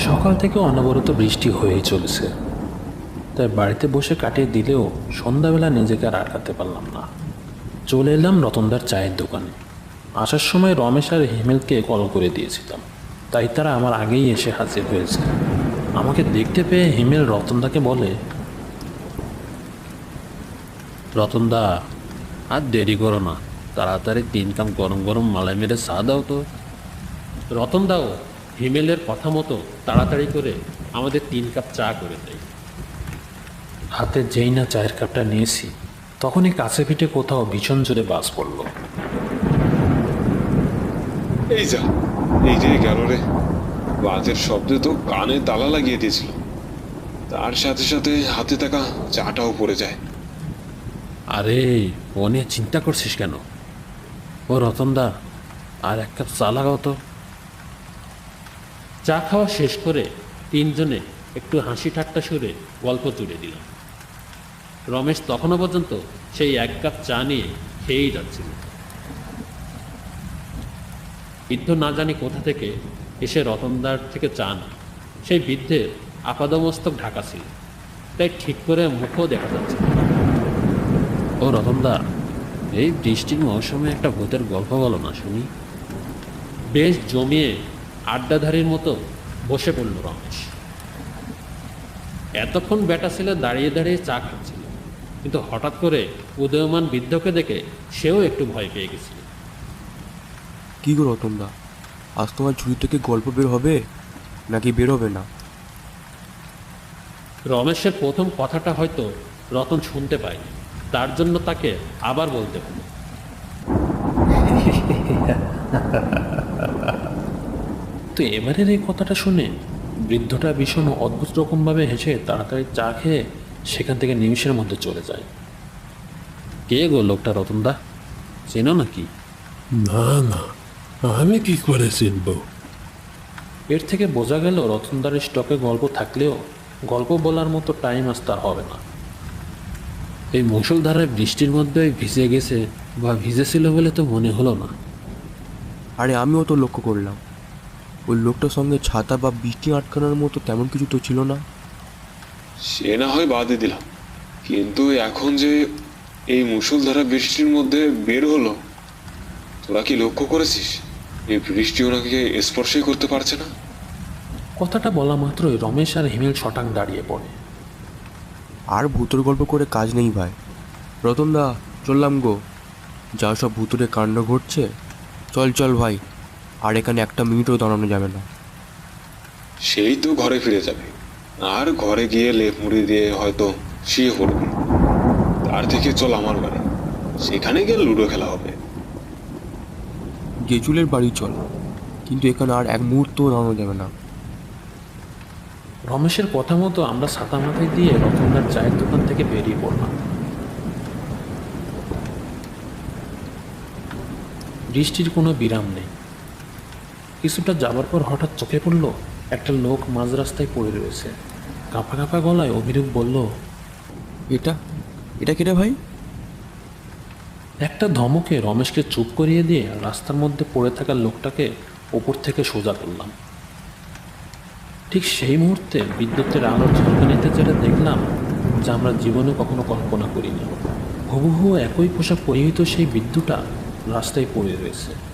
সকাল থেকে অনবরত বৃষ্টি হয়েই চলেছে। তাই বাড়িতে বসে কাটিয়ে দিলেও সন্ধ্যাবেলা নিজেকে আর আটকাতে পারলাম না। চলে এলাম রতনদার চায়ের দোকানে। আসার সময় রমেশ আর হিমেলকে কল করে দিয়েছিলাম। তাই তারা আমার আগেই এসে হাজির হয়েছে। আমাকে দেখতে পেয়ে হিমেল রতনদাকে বলে, রতনদা, আর দেরি করো না। তাড়াতাড়ি তিন কাম গরম গরম মালাই মেরে চা দাও তো। রতন দাও হিমেলের কথা মতো তাড়াতাড়ি করে আমাদের তিন কাপ চা করে দেয়। হাতে যেই না চায়ের কাপটা নিয়েছি তখনই কাছে পিঠে কোথাও ভীষণ জোরে বাস পড়ল। এই যা এই যে গেল রে। বাজের শব্দে তো কানে তালা লাগিয়ে দিয়েছিল। তার সাথে সাথে হাতে থাকা চাটাও পড়ে যায়। আরে ও নিয়ে চিন্তা করছিস কেন? ও রতনদা আর এক কাপ চা লাগাও তো। চা খাওয়া শেষ করে তিনজনে একটু হাসি ঠাট্টা সুরে গল্প তুলে দিলাম। রমেশ তখনও পর্যন্ত সেই এক কাপ চা নিয়ে খেয়েই যাচ্ছিল। বৃদ্ধ না জানি কোথা থেকে এসে রতনদার থেকে চা না সেই বৃদ্ধের আপাদমস্তক ঢাকা ছিল। তাই ঠিক করে মুখও দেখা যাচ্ছে ও রতনদা, এই বৃষ্টির মৌসুমে একটা ভূতের গল্প বলো না শুনি। বেশ জমিয়ে আড্ডাধারীর মতো বসে পড়ল রমেশ। এতক্ষণ বেটা ছেলে দাঁড়িয়ে দাঁড়িয়ে চা খাচ্ছিল কিন্তু হঠাৎ করে উদয়মান বৃদ্ধকে দেখে সেও একটু ভয় পেয়ে গেছিল। কী গো রতনদা আজ তোমার ঝুড়ি থেকে গল্প বের হবে নাকি বের হবে না? রমেশের প্রথম কথাটা হয়তো রতন শুনতে পায়নি তার জন্য তাকে আবার বলতে হলো তো এবারের এই কথাটা শুনে বৃদ্ধটা ভীষণ অদ্ভুত রকমভাবে হেসে তাড়াতাড়ি চা খেয়ে সেখান থেকে নিমিষের মধ্যে চলে যায়। কে গো লোকটা রতনদা? চেনো নাকি? না না আমি কি করে চিনব? এর থেকে বোঝা গেল রতনদার স্টকে গল্প থাকলেও গল্প বলার মতো টাইম আজ তার হবে না। এই মুসলধারায় বৃষ্টির মধ্যে ভিজে গেছে বা ভিজেছিল বলে তো মনে হলো না। আরে আমিও তো লক্ষ্য করলাম। ওই লোকটার সঙ্গে ছাতা বা বৃষ্টি আটকানোর মতো তেমন কিছু তো ছিল না। সে না হয় বাদে দিলাম। কিন্তু এখন যে এই মুষলধারা বৃষ্টির মধ্যে বের হলো তোরা কি লক্ষ্য করেছিস? এই বৃষ্টি ওনাকে স্পর্শই করতে পারছে না? কথাটা বলা মাত্রই রমেশ আর হিমেল শটাং দাঁড়িয়ে পড়ে। আর ভূতের গল্প করে কাজ নেই ভাই। রতনদা চললাম গো। যা সব ভূতুরে কাণ্ড ঘটছে। চল চল ভাই। আর এখানে একটা মিনিটও দাঁড়ানো যাবে না। সেই তো ঘরে ফিরে যাবে। আর ঘরে গিয়ে লেপ মুড়ি দিয়ে হয়তো শুয়ে পড়বে। তার থেকে চল আমার বাড়ি। সেখানে গিয়ে লুডো খেলা হবে। গেচুলের বাড়ি চল। কিন্তু এখানে আর এক মুহূর্তও দাঁড়ানো যাবে না। রমেশের কথা মতো আমরা ছাতা মাথায় দিয়ে রতনদার চায়ের দোকান থেকে বেরিয়ে পড়লাম। বৃষ্টির কোনো বিরাম নেই। কিছুটা যাবার পর হঠাৎ চোখে পড়ল একটা লোক মাঝ রাস্তায় পড়ে রয়েছে। কাঁপা কাঁপা গলায় অভিরূপ বলল এটা এটা কেটে ভাই? একটা ধমকে রমেশকে চুপ করিয়ে দিয়ে রাস্তার মধ্যে পড়ে থাকা লোকটাকে ওপর থেকে সোজা করলাম। ঠিক সেই মুহূর্তে বিদ্যুতের আলোর ঝলকানিতে যেটা দেখলাম যা আমরা জীবনে কখনো কল্পনা করিনি। হুবহু একই পোশাক পরিহিত সেই বিদ্যুটা রাস্তায় পড়ে রয়েছে।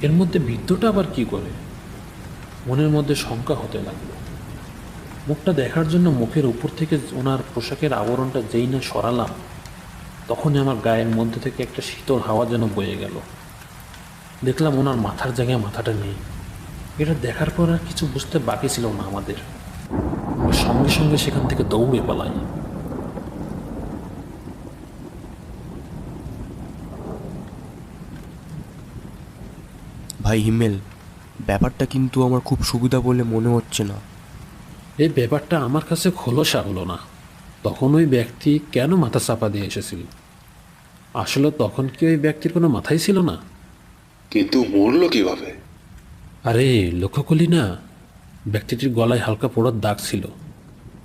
এর মধ্যে বৃদ্ধটা আবার কি করে? মনের মধ্যে শঙ্কা হতে লাগল। মুখটা দেখার জন্য মুখের উপর থেকে ওনার পোশাকের আবরণটা যেই না সরালাম, তখনই আমার গায়ের মধ্যে থেকে একটা শীতল হাওয়া যেন বয়ে গেল। দেখলাম ওনার মাথার জায়গায় মাথাটা নেই। এটা দেখার পর আর কিছু বুঝতে বাকি ছিল না আমাদের। সঙ্গে সঙ্গে সেখান থেকে দৌড়ে পালাই। ভাই হিমেল ব্যাপারটা কিন্তু আমার খুব সুবিধা বলে মনে হচ্ছে না। এই ব্যাপারটা আমার কাছে খোলসা হলো না। তখন ওই ব্যক্তি কেন মাথা চাপা দিয়ে এসেছিল? আসলে তখন কি ওই ব্যক্তির কোনো মাথাই ছিল না? কিন্তু মরলো কীভাবে? আরে লক্ষ্য করলি না? ব্যক্তিটির গলায় হালকা পোড়ার দাগ ছিল।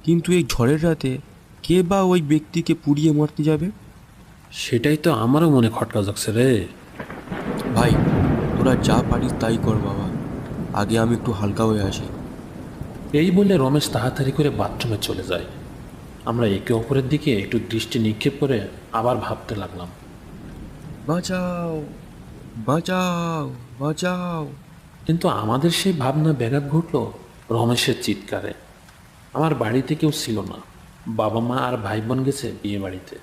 কিন্তু এই ঝড়ের রাতে কে বা ওই ব্যক্তিকে পুড়িয়ে মারতে যাবে? সেটাই তো আমারও মনে খটকা যাচ্ছে রে। ভাই তোরা যা পারিস তাই কর বাবা। আগে আমি একটু হালকা হয়ে আসি। এই বলে রমেশ তাড়াতাড়ি করে বাথরুমে চলে যায়। আমরা একে অপরের দিকে একটু দৃষ্টি নিক্ষেপ করে আবার ভাবতে লাগলাম। বাঁচাও বাঁচাও বাঁচাও। কিন্তু আমাদের সেই ভাবনা ব্যাঘাত ঘটল রমেশের চিৎকারে। আমার বাড়িতে কেউ ছিল না। বাবা মা আর ভাই বোন গেছে বিয়ে বাড়িতে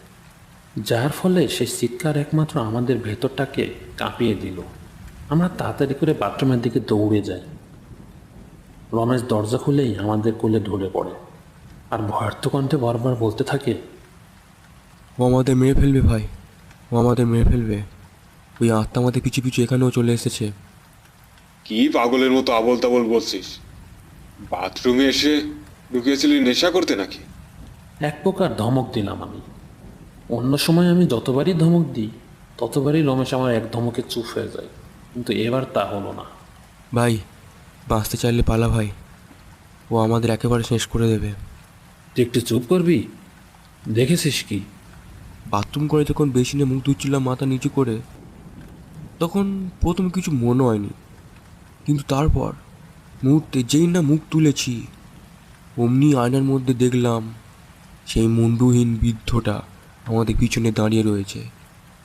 যার ফলে সেই চিৎকার একমাত্র আমাদের ভেতরটাকে কাঁপিয়ে দিল। আমরা তাড়াতাড়ি করে বাথরুমের দিকে দৌড়ে যাই। রমেশ দরজা খুলেই আমাদের কোলে ঢলে পড়ে আর ভয়ার্থ কণ্ঠে বারবার বলতে থাকে ও আমাদের মেরে ফেলবে ভাই ও আমাদের মেরে ফেলবে। ওই আত্মা আমাদের পিছু পিছু এখানেও চলে এসেছে। কি পাগলের মতো আবল তাবল বলছিস? বাথরুমে এসে ঢুকিয়েছিলি নেশা করতে নাকি? এক প্রকার ধমক দিলাম আমি। অন্য সময় আমি যতবারই ধমক দিই ততবারই রমেশ আমার এক ধমকে চুপ হয়ে যায়। কিন্তু এবার তা হলো না। ভাই বাঁচতে চাইলে পালা ভাই। ও আমাদের একেবারে শেষ করে দেবে। তুই একটু চুপ করবি? দেখেছিস কি? বাথরুম করে যখন বেসিনে মুখ ধুচ্ছিলাম মাথা নিচু করে তখন প্রথম কিছু মনে হয়নি। কিন্তু তারপর মুহূর্তে যেই না মুখ তুলেছি অমনি আয়নার মধ্যে দেখলাম সেই মুন্ডুহীন বৃদ্ধটা আমাদের পিছনে দাঁড়িয়ে রয়েছে।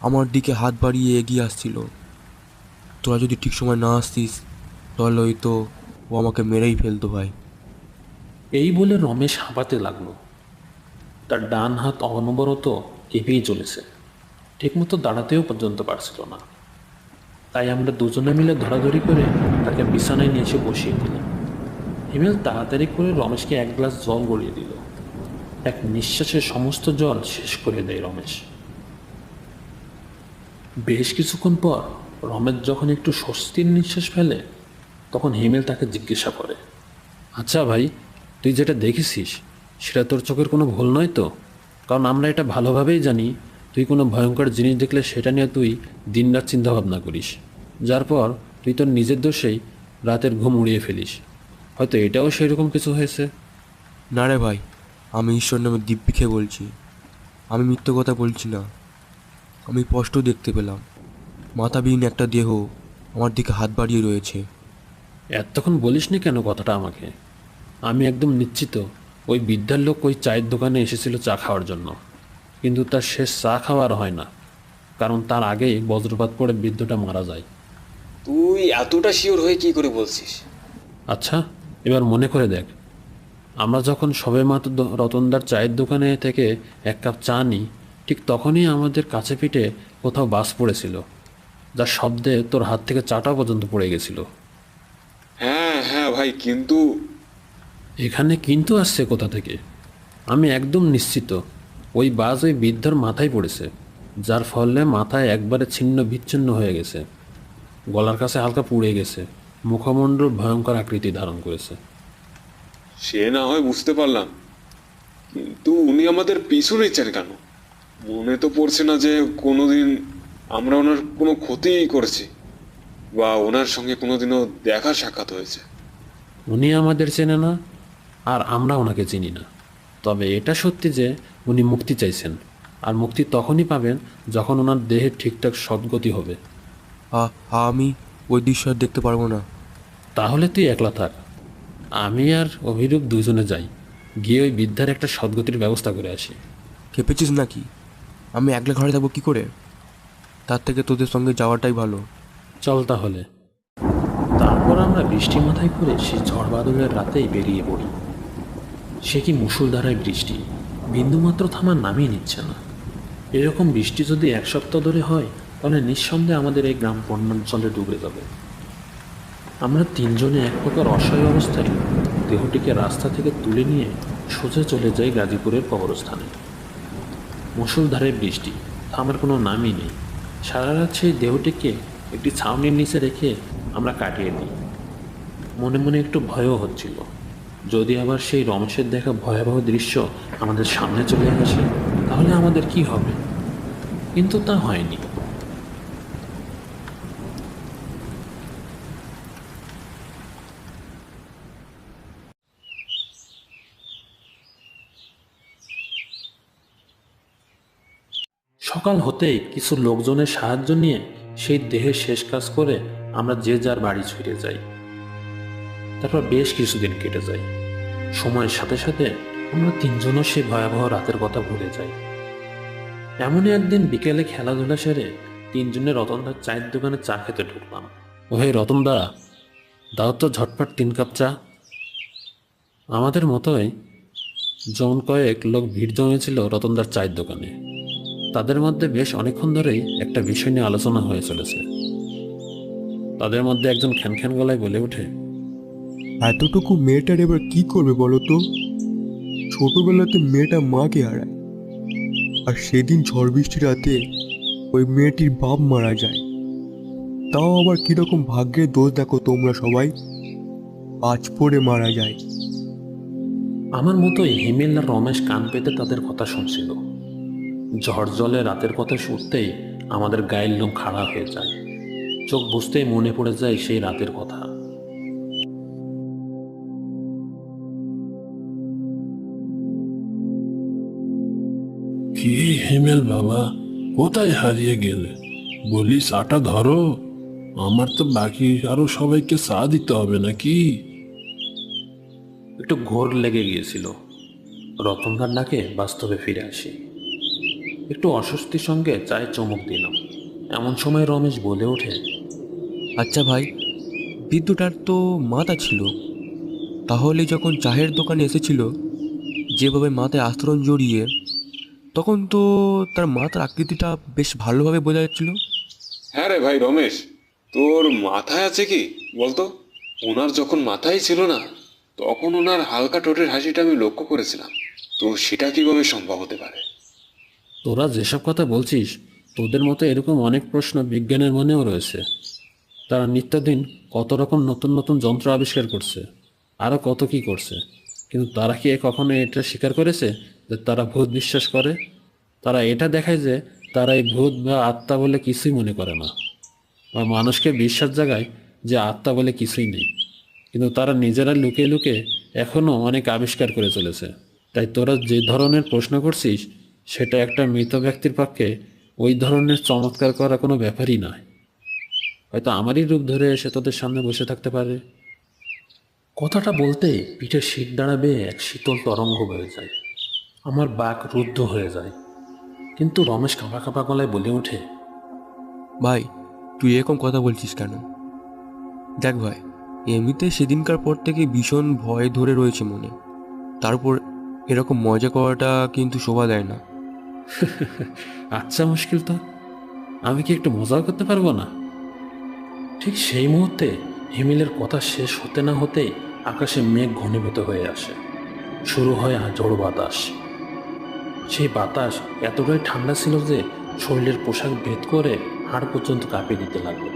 আমার দিকে হাত বাড়িয়ে এগিয়ে আসছিল। তোরা যদি ঠিক সময় না আসতিস, তাহলে হয়তো ও আমাকে মেরেই ফেলতো ভাই। এই বলে রমেশ হাঁপাতে লাগল। তার ডান হাত অনবরত কেঁপেই চলেছে। ঠিকমতো দাঁড়াতেও পর্যন্ত পারছিল না। তাই আমরা দুজনে মিলে ধরাধরি করে তাকে বিছানায় নিয়ে এসে বসিয়ে দিলাম। হিমেল তাড়াতাড়ি করে রমেশকে এক গ্লাস জল গড়িয়ে দিল। এক নিঃশ্বাসে সমস্ত জল শেষ করে দেয় রমেশ। বেশ কিছুক্ষণ পর রমেশ যখন একটু স্বস্তির নিঃশ্বাস ফেলে, তখন হিমেল তাকে জিজ্ঞাসা করে আচ্ছা ভাই, তুই যেটা দেখেছিস, সেটা তোর চোখের কোনো ভুল নয় তো? কারণ আমরা এটা ভালোভাবেই জানি, তুই কোনো ভয়ঙ্কর জিনিস দেখলে সেটা নিয়ে তুই দিনরাত চিন্তাভাবনা করিস। যার পর তুই তোর নিজের দোষেই রাতের ঘুম উড়িয়ে ফেলিস। হয়তো এটাও সেই রকম কিছু হয়েছে? না রে ভাই, আমি ঈশ্বর নামে দিব্যি খেয়ে বলছি। আমি মিথ্য কথা বলছি না। আমি স্পষ্ট দেখতে পেলাম। মাথাবিহীন একটা দেহ আমার দিকে হাত বাড়িয়ে রয়েছে। এতক্ষণ বলিসনি কেন কথাটা আমাকে? আমি একদম নিশ্চিত ওই বিদ্যার লোক ওই চায়ের দোকানে এসেছিল চা খাওয়ার জন্য। কিন্তু তার শেষ চা খাওয়ার হয় না কারণ তার আগেই বজ্রপাত পড়ে বৃদ্ধটা মারা যায়। তুই এতটা শিওর হয়ে কি করে বলছিস? আচ্ছা এবার মনে করে দেখ। আমরা যখন সবে মাত্র রতনদার চায়ের দোকানে থেকে এক কাপ চা নিই ঠিক তখনই আমাদের কাছে পিঠে কোথাও বাস পড়েছিল। যার শব্দে তোর হাত থেকে চাটা পর্যন্ত পড়ে গেছিল। হ্যাঁ হ্যাঁ ভাই কিন্তু এখানে কিন্তু আসছে কোথা থেকে? আমি একদম নিশ্চিত ওই বাস ওই বৃদ্ধর মাথায় পড়েছে যার ফলে মাথায় একবারে ছিন্ন বিচ্ছিন্ন হয়ে গেছে। গলার কাছে হালকা পুড়ে গেছে মুখমণ্ডল ভয়ঙ্কর আকৃতি ধারণ করেছে। সে না হয় বুঝতে পারলাম কিন্তু উনি আমাদের পিছু নিচ্ছেন কেন? মনে তো পড়ছে না যে কোনোদিন আমরা ওনার কোনো ক্ষতি করেছি বা ওনার সঙ্গে কোনোদিনও দেখা সাক্ষাৎ হয়েছে। উনি আমাদের চেনে না আর আমরা ওনাকে চিনি না। তবে এটা সত্যি যে উনি মুক্তি চাইছেন আর মুক্তি তখনই পাবেন যখন ওনার দেহের ঠিকঠাক সদ্গতি হবে। আ- আমি ওই দৃশ্য আর দেখতে পারব না। তাহলে তুই একলা থাক। আমি আর অভিরূপ দুজনে যাই গিয়ে ওই বৃদ্ধার একটা সদ্গতির ব্যবস্থা করে আসি। খেপেছিস নাকি? আমি একলা ঘরে থাকব কী করে? তার থেকে তোদের সঙ্গে যাওয়াটাই ভালো। চল তাহলে। তারপর আমরা বৃষ্টি মাথায় করে সেই ঝড় বাদলের রাতেই বেরিয়ে পড়ি। সে কি মুসুলধারায় বৃষ্টি, বিন্দুমাত্র থামার নামই নিচ্ছে না। এরকম বৃষ্টি যদি এক সপ্তাহ ধরে হয়, তাহলে নিঃসন্দেহে আমাদের এই গ্রাম বন্যাঞ্চলে ডুবে যাবে। আমরা তিনজনে এক প্রকার অসহায় অবস্থায় দেহটিকে রাস্তা থেকে তুলে নিয়ে সোজা চলে যাই গাজীপুরের কবরস্থানে। মুসুলধারে বৃষ্টি, থামার কোনো নামই নেই। সারা রাত সেই দেহটিকে একটি ছাউনির নিচে রেখে আমরা কাটিয়ে নিই। মনে মনে একটু ভয়ও হচ্ছিল। যদি আবার সেই রমেশের দেখা ভয়াবহ দৃশ্য আমাদের সামনে চলে আসে, তাহলে আমাদের কি হবে? কিন্তু তা হয়নি। সকাল হতেই কিছু লোকজনের সাহায্য নিয়ে সেই দেহের শেষ কাজ করে আমরা যে যার বাড়ি ছুটে যাই। তারপর বেশ কিছুদিন কেটে যায়। সময়ের সাথে সাথে আমরা তিনজনও সেই ভয়াবহ রাতের কথা ভুলে যাই। এমনই একদিন বিকেলে খেলাধুলা সেরে তিনজনে রতনদার চায়ের দোকানে চা খেতে ঢুকলাম। ও হে রতনদা, দাও তো ঝটপট তিন কাপ চা। আমাদের মতোই, জন কয়েক লোক ভিড় জমেছিল রতনদার চায়ের দোকানে। তাদের মধ্যে বেশ অনেকক্ষণ ধরেই একটা বিষয় নিয়ে আলোচনা হয়ে চলেছে। তাদের মধ্যে একজন খ্যান খ্যান গলায় বলে ওঠে এতটুকু মেয়েটার এবার কি করবে বলো তো? ছোটবেলাতে মেয়েটা মাকে হারায় আর সেদিন ঝড় বৃষ্টি রাতে ওই মেয়েটির বাপ মারা যায়। তাও আবার কীরকম ভাগ্যের দোষ দেখো তোমরা সবাই আজ পড়ে মারা যায়। আমার মতোই হেমেল আর রমেশ কান পেতে তাদের কথা শুনছিল। ঝড় জলে রাতের কথা শুনতেই আমাদের গায়ের লোম খাড়া হয়ে যায়। চোখ বুঝতেই মনে পড়ে যায় সেই রাতের কথা। কি হেমেল বাবা কোথায় হারিয়ে গেলে? বলি চাটা ধরো। আমার তো বাকি আরও সবাইকে চা দিতে হবে নাকি? একটু ঘোর লেগে গিয়েছিল। রতনদার ডাকে বাস্তবে ফিরে আসি। একটু অস্বস্তির সঙ্গে চায়ে চমক দিলাম এমন সময় রমেশ বলে ওঠে আচ্ছা ভাই, বিদ্যুটার তো মাথা ছিল। তাহলে যখন চায়ের দোকানে এসেছিল, যেভাবে মাথায় আস্তরণ জড়িয়ে, তখন তো তার মাথার আকৃতিটা বেশ ভালোভাবে বোঝা যাচ্ছিল? হ্যাঁ রে ভাই রমেশ, তোর মাথায় আছে কি? বলতো, ওনার যখন মাথায় ছিল না, তখন ওনার হালকা টোটের হাসিটা আমি লক্ষ্য করেছিলাম। তো সেটা কীভাবে সম্ভব হতে পারে? তোরা যেসব কথা বলছিস, তোদের মতো এরকম অনেক প্রশ্ন বিজ্ঞানের মনেও রয়েছে। তারা নিত্যদিন কত রকম নতুন নতুন যন্ত্র আবিষ্কার করছে আরও কত কি করছে। কিন্তু তারা কি কখনো এটা স্বীকার করেছে যে তারা ভূত বিশ্বাস করে? তারা এটা দেখায় যে তারা এই ভূত বা আত্মা বলে কিছুই মনে করে না। বা মানুষকে বিশ্বাস জাগায় যে আত্মা বলে কিছুই নেই। কিন্তু তারা নিজেরা লুকিয়ে লুকে এখনও অনেক আবিষ্কার করে চলেছে। তাই তোরা যে ধরনের প্রশ্ন করছিস সেটা একটা মৃত ব্যক্তির পক্ষে ওই ধরনের চমৎকার করা কোনো ব্যাপারই নয়। হয়তো আমারই রূপ ধরে এসে তোদের সামনে বসে থাকতে পারে। কথাটা বলতে পিঠে শীত দাঁড়াবে এক শীতল তরঙ্গ হয়ে যায়। আমার বাক রুদ্ধ হয়ে যায়। কিন্তু রমেশ কাঁপা কাঁপা গলায় বলে ওঠে ভাই তুই এরকম কথা বলছিস কেন? দেখ ভাই এমনিতে সেদিনকার পর থেকে ভীষণ ভয় ধরে রয়েছে মনে। তারপর এরকম মজা করাটা কিন্তু শোভা দেয় না। আচ্ছা মুশকিল তো। আমি কি একটু মজাও করতে পারব না? ঠিক সেই মুহূর্তে হিমিলের কথা শেষ হতে না হতেই আকাশে মেঘ ঘনীভূত হয়ে আসে। শুরু হয় ঝোড়ো বাতাস। সেই বাতাস এতটাই ঠান্ডা ছিল যে শরীরের পোশাক ভেদ করে হাড় পর্যন্ত কাঁপিয়ে দিতে লাগল।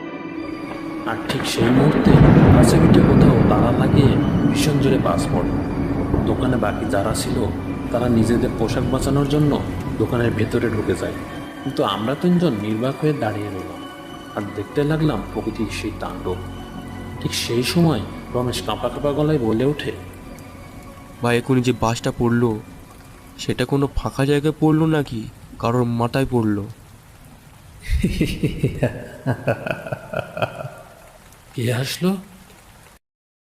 আর ঠিক সেই মুহূর্তে কাছে পিঠে কোথাও তালা লাগিয়ে ভীষণ জোরে বাস পড়ে। দোকানে বাকি যারা ছিল, তারা নিজেদের পোশাক বাঁচানোর জন্য দোকানের ভেতরে ঢুকে যায়। কিন্তু আমরা তিনজন নির্বাক হয়ে দাঁড়িয়ে রইলাম আর দেখতে লাগলাম প্রকৃতির সেই তাণ্ডব। ঠিক সেই সময় রমেশ কাঁপা কাঁপা গলায় বলে ওঠে বা এখনই যে বাসটা পড়ল সেটা কোনো ফাঁকা জায়গায় পড়ল নাকি? কারোর মাথায় পড়ল? কে আসলো?